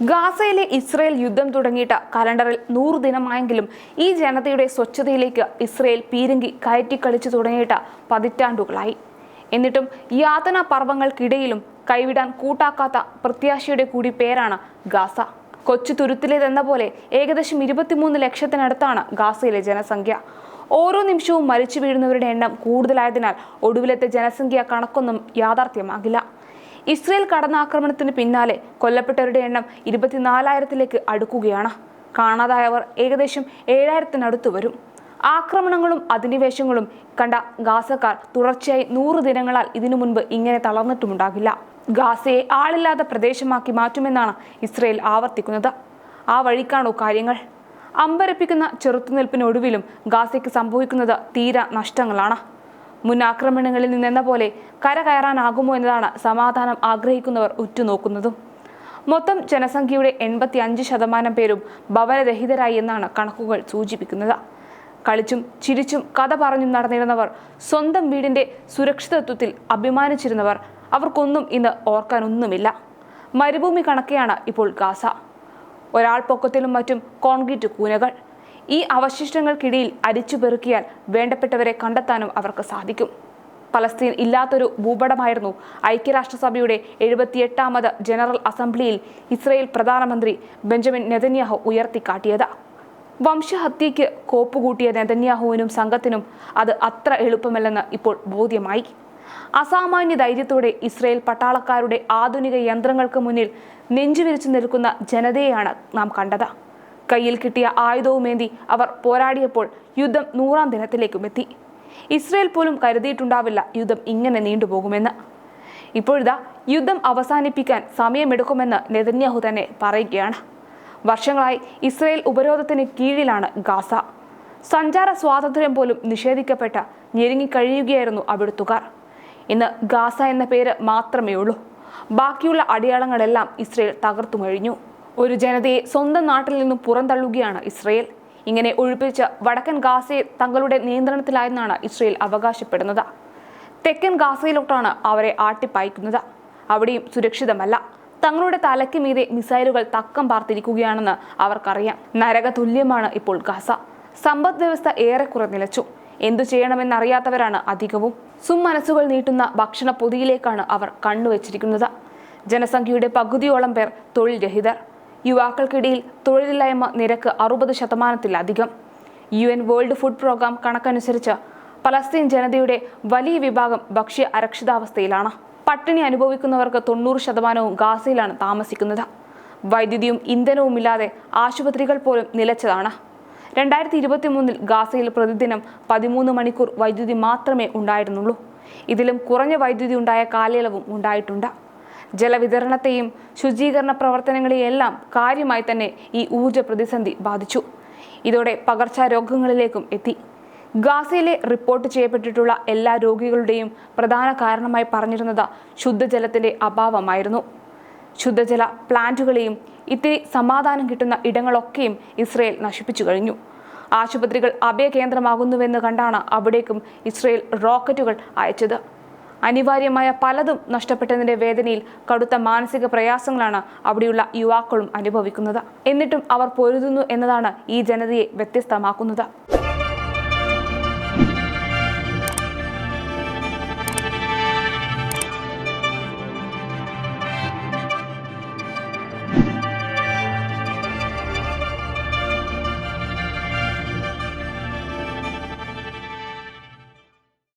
ഗാസയിലെ ഇസ്രയേൽ യുദ്ധം തുടങ്ങിയിട്ട് കലണ്ടറിൽ നൂറ് ദിനമായെങ്കിലും ഈ ജനതയുടെ സ്വച്ഛതയിലേക്ക് ഇസ്രയേൽ പീരങ്കി കയറ്റിക്കളിച്ചു തുടങ്ങിയിട്ട് പതിറ്റാണ്ടുകളായി. എന്നിട്ടും യാതന പർവങ്ങൾക്കിടയിലും കൈവിടാൻ കൂട്ടാക്കാത്ത പ്രത്യാശയുടെ കൂടി പേരാണ് ഗാസ. കൊച്ചു തുരുത്തിലേതെന്ന പോലെ ഏകദേശം ഇരുപത്തിമൂന്ന് ലക്ഷത്തിനടുത്താണ് ഗാസയിലെ ജനസംഖ്യ. ഓരോ നിമിഷവും മരിച്ചു വീഴുന്നവരുടെ എണ്ണം കൂടുതലായതിനാൽ ഒടുവിലത്തെ ജനസംഖ്യ കണക്കൊന്നും യാഥാർത്ഥ്യമാകില്ല. ഇസ്രയേൽ കടന്നാക്രമണത്തിന് പിന്നാലെ കൊല്ലപ്പെട്ടവരുടെ എണ്ണം ഇരുപത്തിനാലായിരത്തിലേക്ക് അടുക്കുകയാണ്. കാണാതായവർ ഏകദേശം ഏഴായിരത്തിനടുത്ത് വരും. ആക്രമണങ്ങളും അധിനിവേശങ്ങളും കണ്ട ഗാസക്കാർ തുടർച്ചയായി നൂറ് ദിനങ്ങളാൽ ഇതിനു മുൻപ് ഇങ്ങനെ തളർന്നിട്ടുമുണ്ടാകില്ല. ഗാസയെ ആളില്ലാത്ത പ്രദേശമാക്കി മാറ്റുമെന്നാണ് ഇസ്രയേൽ ആവർത്തിക്കുന്നത്. ആ വഴിക്കാണോ കാര്യങ്ങൾ? അമ്പരപ്പിക്കുന്ന ചെറുത്തുനിൽപ്പിനൊടുവിലും ഗാസയ്ക്ക് സംഭവിക്കുന്നത് തീര നഷ്ടങ്ങളാണ്. മുൻ ആക്രമണങ്ങളിൽ നിന്നെന്ന പോലെ കര കയറാനാകുമോ എന്നതാണ് സമാധാനം ആഗ്രഹിക്കുന്നവർ ഉറ്റുനോക്കുന്നതും. മൊത്തം ജനസംഖ്യയുടെ എൺപത്തി അഞ്ച് ശതമാനം പേരും ഭവനരഹിതരായി എന്നാണ് കണക്കുകൾ സൂചിപ്പിക്കുന്നത്. കളിച്ചും ചിരിച്ചും കഥ പറഞ്ഞും നടന്നിരുന്നവർ സ്വന്തം വീടിന്റെ സുരക്ഷിതത്വത്തിൽ അഭിമാനിച്ചിരുന്നവർ അവർക്കൊന്നും ഇന്ന് ഓർക്കാനൊന്നുമില്ല. മരുഭൂമി കണക്കെയാണ് ഇപ്പോൾ ഗാസ. ഒരാൾ പൊക്കത്തിലും മറ്റും കോൺക്രീറ്റ് കൂനകൾ. ഈ അവശിഷ്ടങ്ങൾക്കിടയിൽ അരിച്ചു പെറുക്കിയാൽ വേണ്ടപ്പെട്ടവരെ കണ്ടെത്താനും അവർക്ക് സാധിക്കും. പലസ്തീൻ ഇല്ലാത്തൊരു ഭൂപടമായിരുന്നു ഐക്യരാഷ്ട്രസഭയുടെ എഴുപത്തിയെട്ടാമത് ജനറൽ അസംബ്ലിയിൽ ഇസ്രയേൽ പ്രധാനമന്ത്രി ബെഞ്ചമിൻ നെതന്യാഹു ഉയർത്തിക്കാട്ടിയത്. വംശഹത്യയ്ക്ക് കോപ്പുകൂട്ടിയ നെതന്യാഹുവിനും സംഘത്തിനും അത് അത്ര എളുപ്പമല്ലെന്ന് ഇപ്പോൾ ബോധ്യമായി. അസാമാന്യ ധൈര്യത്തോടെ ഇസ്രയേൽ പട്ടാളക്കാരുടെ ആധുനിക യന്ത്രങ്ങൾക്ക് മുന്നിൽ നെഞ്ചുവിരിച്ചു നിൽക്കുന്ന ജനതയെയാണ് നാം കണ്ടത്. കയ്യിൽ കിട്ടിയ ആയുധവുമേന്തി അവർ പോരാടിയപ്പോൾ യുദ്ധം നൂറാം ദിനത്തിലേക്കും എത്തി. ഇസ്രയേൽ പോലും കരുതിയിട്ടുണ്ടാവില്ല യുദ്ധം ഇങ്ങനെ നീണ്ടുപോകുമെന്ന്. ഇപ്പോഴിതാ യുദ്ധം അവസാനിപ്പിക്കാൻ സമയമെടുക്കുമെന്ന് നെതന്യാഹു തന്നെ പറയുകയാണ്. വർഷങ്ങളായി ഇസ്രയേൽ ഉപരോധത്തിന് കീഴിലാണ് ഗാസ. സഞ്ചാര സ്വാതന്ത്ര്യം പോലും നിഷേധിക്കപ്പെട്ട ഞെരുങ്ങിക്കഴിയുകയായിരുന്നു അവിടുത്തുകാർ. ഇന്ന് ഗാസ എന്ന പേര് മാത്രമേ ഉള്ളൂ ബാക്കിയുള്ള അടയാളങ്ങളെല്ലാം ഇസ്രയേൽ തകർത്തു കഴിഞ്ഞു ഒരു ജനതയെ സ്വന്തം നാട്ടിൽ നിന്നും പുറന്തള്ളുകയാണ് ഇസ്രയേൽ. ഇങ്ങനെ ഒഴിപ്പിച്ച് വടക്കൻ ഗാസയെ തങ്ങളുടെ നിയന്ത്രണത്തിലായെന്നാണ് ഇസ്രയേൽ അവകാശപ്പെടുന്നത്. തെക്കൻ ഗാസയിലോട്ടാണ് അവരെ ആട്ടിപ്പായിക്കുന്നത്. അവിടെയും സുരക്ഷിതമല്ല. തങ്ങളുടെ തലയ്ക്ക് മീതെ മിസൈലുകൾ തക്കം പാർത്തിരിക്കുകയാണെന്ന് അവർക്കറിയാം. നരക തുല്യമാണ് ഇപ്പോൾ ഗാസ. സമ്പദ് വ്യവസ്ഥ ഏറെക്കുറെ നിലച്ചു. എന്തു ചെയ്യണമെന്നറിയാത്തവരാണ് അധികവും. സുമനസ്സുകൾ നീട്ടുന്ന ഭക്ഷണ പൊതിയിലേക്കാണ് അവർ കണ്ണുവച്ചിരിക്കുന്നത്. ജനസംഖ്യയുടെ പകുതിയോളം പേർ തൊഴിൽ രഹിതർ. യുവാക്കൾക്കിടയിൽ തൊഴിലില്ലായ്മ നിരക്ക് അറുപത് ശതമാനത്തിലധികം. U N world food programme കണക്കനുസരിച്ച് പലസ്തീൻ ജനതയുടെ വലിയ വിഭാഗം ഭക്ഷ്യ അരക്ഷിതാവസ്ഥയിലാണ്. പട്ടിണി അനുഭവിക്കുന്നവർക്ക് തൊണ്ണൂറ് ശതമാനവും ഗാസയിലാണ് താമസിക്കുന്നത്. വൈദ്യുതിയും ഇന്ധനവുമില്ലാതെ ആശുപത്രികൾ പോലും നിലച്ചതാണ്. രണ്ടായിരത്തി ഇരുപത്തി മൂന്നിൽ ഗാസയിൽ പ്രതിദിനം പതിമൂന്ന് മണിക്കൂർ വൈദ്യുതി മാത്രമേ ഉണ്ടായിരുന്നുള്ളൂ. ഇതിലും കുറഞ്ഞ വൈദ്യുതി ഉണ്ടായ കാലയളവും ഉണ്ടായിട്ടുണ്ട്. ജലവിതരണത്തെയും ശുചീകരണ പ്രവർത്തനങ്ങളെയെല്ലാം കാര്യമായി തന്നെ ഈ ഊർജ പ്രതിസന്ധി ബാധിച്ചു. ഇതോടെ പകർച്ചാരോഗങ്ങളിലേക്കും എത്തി. ഗാസയിലെ റിപ്പോർട്ട് ചെയ്യപ്പെട്ടിട്ടുള്ള എല്ലാ രോഗികളുടെയും പ്രധാന കാരണമായി പറഞ്ഞിരുന്നത് ശുദ്ധജലത്തിന്റെ അഭാവമായിരുന്നു. ശുദ്ധജല പ്ലാന്റുകളെയും ഇത്തിരി സമാധാനം കിട്ടുന്ന ഇടങ്ങളൊക്കെയും ഇസ്രയേൽ നശിപ്പിച്ചു കഴിഞ്ഞു. ആശുപത്രികൾ അഭയകേന്ദ്രമാകുന്നുവെന്ന് കണ്ടാണ് അവിടേക്കും ഇസ്രയേൽ റോക്കറ്റുകൾ അയച്ചത്. അനിവാര്യമായ പലതും നഷ്ടപ്പെട്ടതിന്റെ വേദനയിൽ കടുത്ത മാനസിക പ്രയാസങ്ങളാണ് അവിടെയുള്ള യുവാക്കളും അനുഭവിക്കുന്നത്. എന്നിട്ടും അവർ പൊരുതുന്നു എന്നതാണ് ഈ ജനതയെ വ്യത്യസ്തമാക്കുന്നത്.